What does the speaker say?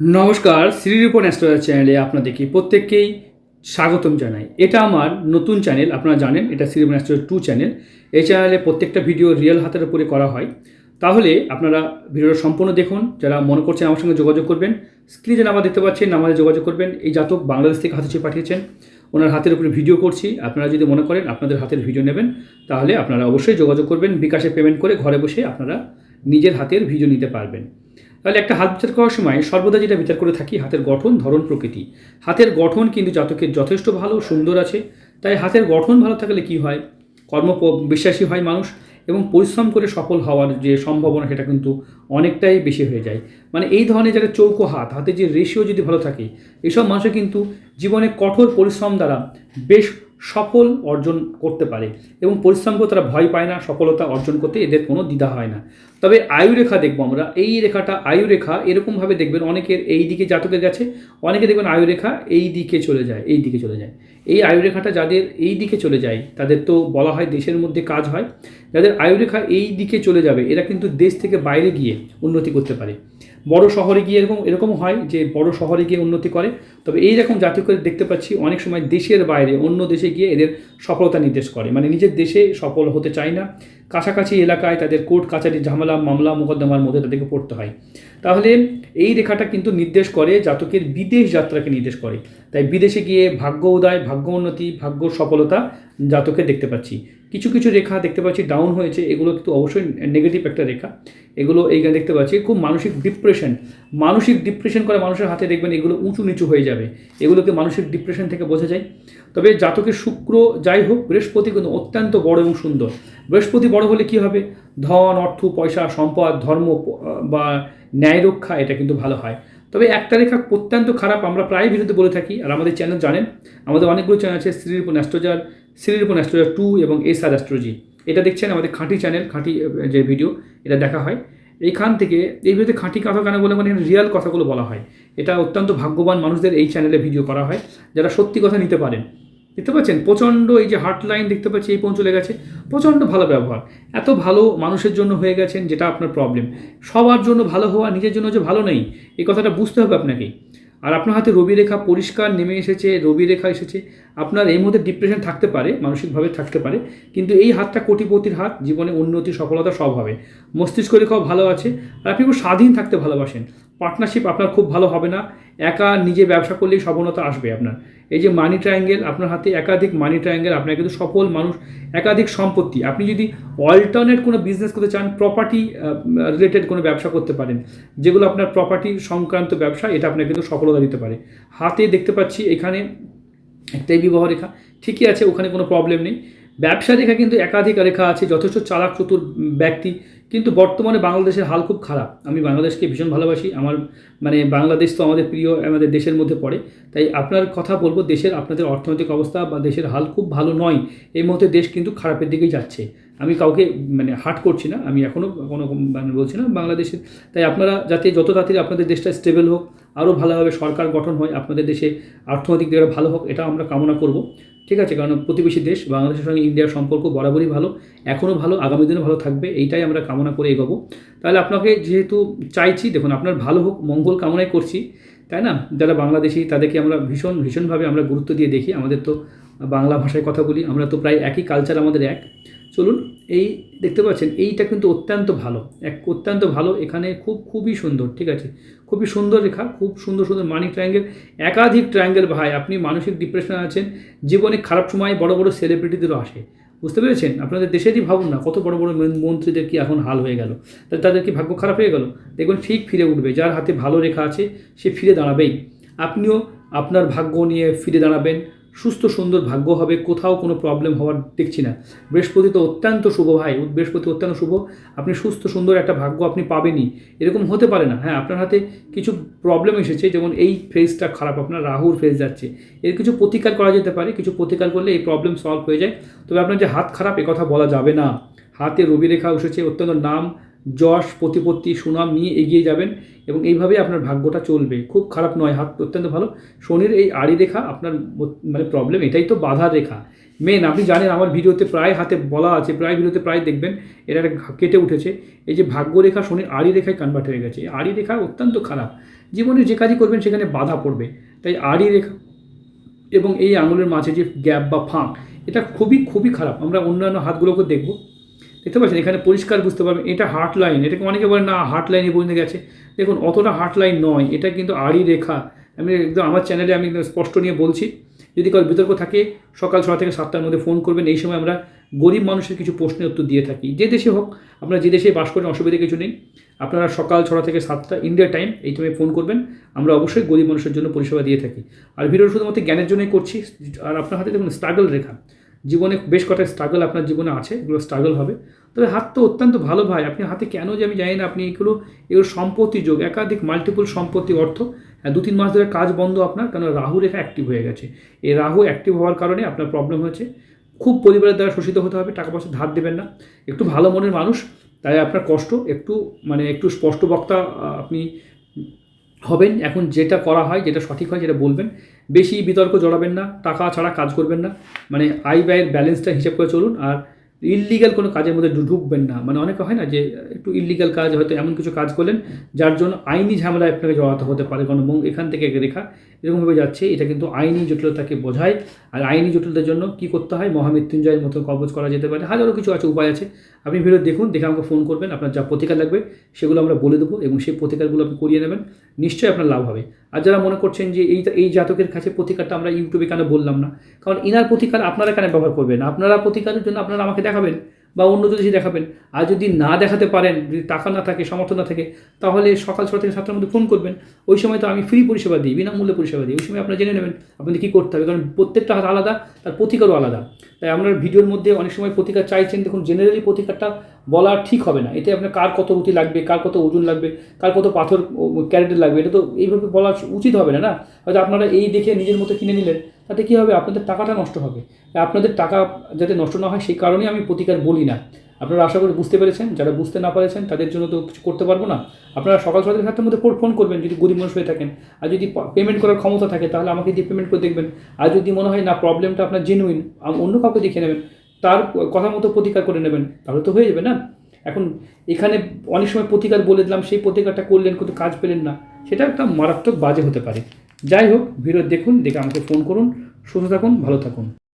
নমস্কার শ্রীরূপন অ্যাস্ট্রোলজার চ্যানেলে আপনাদেরকে প্রত্যেককেই স্বাগতম জানাই। এটা আমার নতুন চ্যানেল, আপনারা জানেন, এটা শ্রীরূপন অ্যাস্ট্রোলজার টু চ্যানেল। এই চ্যানেলে প্রত্যেকটা ভিডিও রিয়েল হাতের উপরে করা হয়। তাহলে আপনারা ভিডিওটা সম্পূর্ণ দেখুন। যারা মনে করছেন আমার সঙ্গে যোগাযোগ করবেন, স্ক্রিনে নাম্বার দেখতে পাচ্ছেন, নাম্বারে যোগাযোগ করবেন। এই জাতক বাংলাদেশ থেকে হাতে পাঠিয়েছেন। ওনার হাতের উপরে ভিডিও করছি। আপনারা যদি মনে করেন আপনাদের হাতের ভিডিও নেবেন, তাহলে আপনারা অবশ্যই যোগাযোগ করবেন। বিকাশে পেমেন্ট করে ঘরে বসে আপনারা নিজের হাতের ভিডিও নিতে পারবেন। তাহলে একটা হাত বিচার করার সময় সর্বদা যেটা বিচার করে থাকি, হাতের গঠন, ধরন, প্রকৃতি। হাতের গঠন কিন্তু জাতকের যথেষ্ট ভালো, সুন্দর আছে, তাই হাতের গঠন ভালো থাকলে কি হয়? কর্ম বিশ্বাসী হয় মানুষ এবং পরিশ্রম করে সফল হওয়ার যে সম্ভাবনা, সেটা কিন্তু অনেকটাই বেশি হয়ে যায়। মানে এই ধরনের যারা চৌকো হাত হাতে যে রেশিও যদি ভালো থাকে, এসব মানুষের কিন্তু জীবনে কঠোর পরিশ্রম দ্বারা বেশ সফল অর্জন করতে পারে এবং পরিশ্রম করে তারা ভয় পায় না, সফলতা অর্জন করতে এদের কোনো দ্বিধা হয় না। তবে আয়ুরেখা দেখব আমরা। এই রেখাটা আয়ুরেখা এরকমভাবে দেখবেন অনেকের এই দিকে জাতকের গেছে অনেকে দেখবেন আয়ুরেখা এই দিকে চলে যায়, এই দিকে চলে যায়। এই আয়ুরেখাটা যাদের এই দিকে চলে যায়, তাদের তো বলা হয় দেশের মধ্যে কাজ হয়। যাদের আয়ুরেখা এই দিকে চলে যাবে, এরা কিন্তু দেশ থেকে বাইরে গিয়ে উন্নতি করতে পারে। বড় শহরে গিয়ে এরকম এরকম হয় যে বড় শহরে গিয়ে উন্নতি করে। তবে এই রকম জাতীয় করে দেখতে পাচ্ছি, অনেক সময় দেশের বাইরে অন্য দেশে গিয়ে এদের সফলতা নির্দেশ করে। মানে নিজের দেশে সফল হতে চায় না। কাছাকাছি এলাকায় তাদের কোর্ট, কাছারি ঝামেলা, মামলা, মোকদ্দমার মধ্যে তাদেরকে পড়তে হয়। তাহলে এই রেখাটা কিন্তু নির্দেশ করে, জাতকের বিদেশ যাত্রাকে নির্দেশ করে। তাই বিদেশে গিয়ে ভাগ্য উদয়, ভাগ্য উন্নতি, ভাগ্য সফলতা জাতকে দেখতে পাচ্ছি। কিছু কিছু রেখা দেখতে পাচ্ছি ডাউন হয়েছে, এগুলো কিন্তু অবশ্যই নেগেটিভ একটা রেখা। এগুলো এইখানে দেখতে পাচ্ছি, খুব মানসিক ডিপ্রেশন মানসিক ডিপ্রেশন করে মানুষের হাতে দেখবেন এগুলো উঁচু নিচু হয়ে যাবে। এগুলোকে মানসিক ডিপ্রেশন থেকে বোঝা যায়। তবে জাতকের শুক্র যাই হোক, বৃহস্পতি কিন্তু অত্যন্ত বড় এবং সুন্দর। বৃহস্পতি বড় হলে কি হবে? ধন, অর্থ, পয়সা, সম্পদ, ধর্ম বা ন্যায় রক্ষা, এটা কিন্তু ভালো হয়। তবে একটা রেখা অত্যন্ত খারাপ, আমরা প্রায় বিরুদ্ধে বলে থাকি, আর আমাদের চ্যানেল জানেন। আমাদের অনেকগুলো চ্যানেল আছে স্ত্রীর উপর অ্যাস্ট্রোজার শ্রীরূপন অ্যাস্ট্রোজার টু এবং এস আর অ্যাস্ট্রোজি এটা দেখছেন আমাদের খাঁটি চ্যানেল খাঁটি যে ভিডিও এটা দেখা হয়। এইখান থেকে, এই ভিডিওতে খাঁটি কথা কেন বলে? মানে রিয়াল কথাগুলো বলা হয়। এটা অত্যন্ত ভাগ্যবান মানুষদের এই চ্যানেলে ভিডিও করা হয়, যারা সত্যি কথা নিতে পারেন। দেখতে পাচ্ছেন? প্রচণ্ড এই যে হার্ট লাইন দেখতে পাচ্ছি, এই পৌঁছলে গেছে। প্রচণ্ড ভালো ব্যবহার। এত ভালো মানুষের জন্য হয়ে গেছেন, যেটা আপনার প্রবলেম সবার জন্য ভালো হওয়া, নিজের জন্য যে ভালো নেই, এই কথাটা বুঝতে হবে আপনাকে আর আপনার হাতে রবি রেখা পরিষ্কার নেমে এসেছে, রবি রেখা এসেছে। আপনার এই মধ্যে ডিপ্রেশন থাকতে পারে, মানসিকভাবে থাকতে পারে, কিন্তু এই হাতটা কোটিপতির হাত, জীবনে উন্নতি, সফলতা সব হবে। মস্তিষ্ক রেখাও ভালো আছে, আর আপনি খুব স্বাধীন থাকতে ভালোবাসেন। পার্টনারশিপ আপনার খুব ভালো হবে না, একা নিজে ব্যবসা করলেই সফলতা আসবে আপনার। এই যে মানি ট্রায়াঙ্গেল আপনার হাতে একাধিক মানি ট্রায়াঙ্গেল আপনার কিন্তু সফল মানুষ, একাধিক সম্পত্তি। আপনি যদি অল্টারনেট কোনো বিজনেস করতে চান প্রপার্টি রিলেটেড কোনো ব্যবসা করতে পারেন, যেগুলো আপনার প্রপার্টি সংক্রান্ত ব্যবসা, এটা আপনাকে কিন্তু সফলতা দিতে পারে। হাতে দেখতে পাচ্ছি এখানে একটাই বিবাহ রেখা, ঠিকই আছে, ওখানে কোনো প্রবলেম নেই। ব্যবসা রেখা কিন্তু একাধিক রেখা আছে, যথেষ্ট চালাক, চতুর ব্যক্তি কিন্তু বর্তমানে বাংলাদেশের হাল খুব খারাপ। আমি বাংলাদেশকে ভীষণ ভালোবাসি। আমার মানে বাংলাদেশ তো আমাদের প্রিয়, আমাদের দেশের মধ্যে পড়ে। তাই আপনার কথা বলব, দেশের আপনাদের অর্থনৈতিক অবস্থা বা দেশের হাল খুব ভালো নয়। এই মুহূর্তে দেশ কিন্তু খারাপের দিকেই যাচ্ছে। আমি কাউকে মানে হাট করছি না। আমি এখনও কোনো মানে বলছি না বাংলাদেশের। তাই আপনারা যাতে যত তাড়াতাড়ি আপনাদের দেশটা স্টেবল হোক আরও ভালোভাবে সরকার গঠন হয়, আপনাদের দেশে অর্থনৈতিক দিকটা ভালো হোক, এটা আমরা কামনা করব। ঠিক আছে, কারণ প্রতিবেশী দেশ, বাংলাদেশের সঙ্গে ইন্ডিয়ার সম্পর্ক বরাবরই ভালো, এখনও ভালো, আগামী দিনে ভালো থাকবে, এইটাই আমরা কামনা করে এগোবো। তাহলে আপনাকে যেহেতু চাইছি, দেখুন, আপনার ভালো হোক, মঙ্গল কামনাই করছি, তাই না? যারা বাংলাদেশি, তাদেরকে আমরা ভীষণ, ভীষণভাবে আমরা গুরুত্ব দিয়ে দেখি, আমাদের তো বাংলা ভাষায় কথা বলি, আমরা তো প্রায় একই কালচার আমাদের এক। চলুন, এই দেখতে পাচ্ছেন, এইটা কিন্তু অত্যন্ত ভালো। এক অত্যন্ত ভালো, এখানে খুব, খুবই সুন্দর, ঠিক আছে? খুবই সুন্দর রেখা, খুব সুন্দর সুন্দর মানি ট্রায়াঙ্গেল একাধিক ট্রায়াঙ্গেল ভাই, আপনি মানসিক ডিপ্রেশনে আছেন, জীবনে খারাপ সময় বড় বড় সেলিব্রিটিদেরও আসে। বুঝতে পেরেছেন? আপনাদের দেশেরই ভাবুন না, কত বড় বড় মন- মন্ত্রীদের কি এখন হাল হয়ে গেল। তাহলে তাদের কি ভাগ্য খারাপ হয়ে গেল? দেখুন, ঠিক ফিরে উঠবে, যার হাতে ভালো রেখা আছে, সে ফিরে দাঁড়াবেই। আপনিও আপনার ভাগ্য নিয়ে ফিরে দাঁড়াবেন সুস্থ, সুন্দর ভাগ্য হবে, কোথাও কোনো প্রবলেম হওয়ার দেখছি না। বৃহস্পতি তো অত্যন্ত শুভ ভাই বৃহস্পতি অত্যন্ত শুভ। আপনি সুস্থ, সুন্দর একটা ভাগ্য আপনি পাবেনই। এরকম হতে পারে না। হ্যাঁ আপনার হাতে কিছু প্রবলেম এসেছে, যেমন এই ফেজটা খারাপ, আপনার রাহুর ফেজ যাচ্ছে। এর কিছু প্রতিকার করা যেতে পারে, কিছু প্রতিকার করলে এই প্রবলেম সলভ হয়ে যায়। তবে আপনার যে হাত খারাপ কথা বলা যাবে না। হাতে রবি রেখা এসেছে অত্যন্ত নাম যশ, প্রতিপত্তি, সুনাম নিয়ে এগিয়ে যাবেন এবং এইভাবেই আপনার ভাগ্যটা চলবে। খুব খারাপ নয়, হাত অত্যন্ত ভালো। শনির এই আড়ি রেখা আপনার মানে প্রবলেম এটাই তো বাধার রেখা। মেন আপনি জানেন আমার ভিডিওতে প্রায় হাতে বলা আছে, প্রায় ভিডিওতে প্রায় দেখবেন এটা একটা কেটে উঠেছে। এই যে ভাগ্য রেখা শনির আড়ি রেখায় কনভার্ট হয়ে গেছে। আড়ি রেখা অত্যন্ত খারাপ। জীবনে যে কাজই করবেন, সেখানে বাধা পড়বে। তাই আড়ি রেখা এবং এই আঙুলের মাঝে যে গ্যাপ বা ফাঁক, এটা খুবই খুবই খারাপ। আমরা অন্যান্য হাতগুলোকে দেখব। দেখতে পাচ্ছেন, এখানে পরিষ্কার বুঝতে পারবেন, এটা হার্ট লাইন এটাকে অনেকে বলেন না হার্ট লাইনে পর্যন্ত গেছে। দেখুন, অতটা হার্ট লাইন নয়, এটা কিন্তু আড়ি রেখা। আমি একদম, আমার চ্যানেলে আমি একদম স্পষ্ট নিয়ে বলছি, যদি কারও বিতর্ক থাকে, সকাল ছটা থেকে সাতটার মধ্যে ফোন করবেন, এই সময় আমরা গরিব মানুষের কিছু প্রশ্নের উত্তর দিয়ে থাকি। যে দেশে হোক আপনারা যে দেশে বাস করেন অসুবিধা কিছু নেই। আপনারা সকাল ছটা থেকে সাতটা ইন্ডিয়া টাইম এই টাইমে ফোন করবেন, আমরা অবশ্যই গরিব মানুষের জন্য পরিষেবা দিয়ে থাকি। আর ভিডিও শুধুমাত্র জ্ঞানের জন্যই করছি, আর আপনার হাতে দেখুন স্ট্রাগল রেখা। জীবনে বেশ কটা স্ট্রাগল আপনার জীবনে আছে এগুলো স্ট্রাগল হবে। তবে হাত তো অত্যন্ত ভালো ভাই আপনি হাতে কেন যে আমি জানি না আপনি এগুলো এগুলো সম্পত্তি যোগ একাধিক মাল্টিপল সম্পত্তি অর্থ। হ্যাঁ, দু তিন মাস ধরে কাজ বন্ধ আপনার কারণ রাহু রেখা অ্যাক্টিভ হয়ে গেছে। এই রাহু অ্যাক্টিভ হওয়ার কারণে আপনার প্রবলেম হয়েছে। খুব পরিবারের দ্বারা শোষিত হতে হবে টাকা পয়সা ধার দেবেন না। একটু ভালো মনের মানুষ তাই আপনার কষ্ট একটু মানে একটু স্পষ্ট বক্তা আপনি হবেন। এখন যেটা করা হয় যেটা সঠিক হয় যেটা বলবেন বেশি বিতর্ক জড়াবেন না, টাকা ছাড়া কাজ করবেন না। মানে আয় ব্যয়ের ব্যালেন্সটা হিসাব করে চলুন, আর ইললিগাল কোনো কাজের মধ্যে ঢুকবেন না। মানে অনেকে হয় না যে একটু ইললিগাল কাজ হয়তো এমন কিছু কাজ করলেন, যার জন্য আইনি ঝামেলায় আপনাকে জড়াতে হতে পারে। কারণ এখান থেকে রেখা এরকমভাবে যাচ্ছে, এটা কিন্তু আইনি জটিলতাকে বোঝায়। আর আইনি জটিলতার জন্য কি করতে হয়? মহামৃত্যুঞ্জয়ের মতো কবজ করা যেতে পারে। হাজারো কিছু আছে, উপায় আছে। আপনি ভিডিও দেখুন, দেখে আমাকে ফোন করবেন। আপনার যা প্রতিকার লাগবে, সেগুলো আমরা বলে দেবো এবং সেই প্রতিকারগুলো আপনি করিয়ে নেবেন। নিশ্চয়ই আপনার লাভ হবে। আর যারা মনে করছেন যে এই এই জাতকের কাছে প্রতিকারটা আমরা ইউটিউবে কেন বললাম না? কারণ ইনার প্রতিকার আপনারা কেন ব্যবহার করবেন? আপনারা প্রতিকারের জন্য আপনারা আমাকে দেখাবেন। বা অন্য যদি দেখাবেন, আর যদি না দেখাতে পারেন, যদি টাকা না থাকে সমর্থন না থাকে, তাহলে সকাল ছটা থেকে সাতটার মধ্যে ফোন করবেন। ওই সময় তো আমি ফ্রি পরিষেবা দিই, বিনামূল্যে পরিষেবা দিই। ওই সময় আপনারা জেনে নেবেন আপনাদের কী করতে হবে, কারণ প্রত্যেকটা হাত আলাদা, তার প্রতিকারও আলাদা। তাই আমরা ভিডিওর মধ্যে অনেক সময় প্রতিকার চাইছেন, দেখুন জেনারেলি প্রতিকারটা বলা ঠিক হবে না। এতে আপনার কার কত রুটি লাগবে, কার কত ওজন লাগবে, কার কত পাথর ক্যারেটের লাগবে, এটা তো এইভাবে বলা উচিত হবে না না? হয়তো আপনারা এই দেখে নিজের মতো কিনে নিলেন তাতে কী হবে? আপনাদের টাকাটা নষ্ট হবে। আপনাদের টাকা যাতে নষ্ট না হয়, সেই কারণেই আমি প্রতিকার বলি না। আপনারা আশা করি বুঝতে পেরেছেন। যারা বুঝতে না পেরেছেন, তাদের জন্য তো কিছু করতে পারব না। আপনারা সকাল সকাল সাতটার মধ্যে ফোন করবেন যদি গরিব মানুষ হয়ে থাকেন। আর যদি পেমেন্ট করার ক্ষমতা থাকে, তাহলে আমাকে দিয়ে পেমেন্ট করে দেখবেন। আর যদি মনে হয় না প্রবলেমটা আপনার জেনুইন অন্য কাউকে দেখে নেবেন, তার কথা মতো প্রতিকার করে নেবেন, তাহলে তো হয়ে যাবে না? এখন এখানে অনেক সময় প্রতিকার বলে দিলাম, সেই প্রতিকারটা করলেন কিন্তু কাজ পেলেন না। সেটা একটা মারাত্মক বাজে হতে পারে। যাই হোক ভিডিও দেখুন দেখে আমাকে ফোন করুন। সুস্থ থাকুন ভালো থাকুন।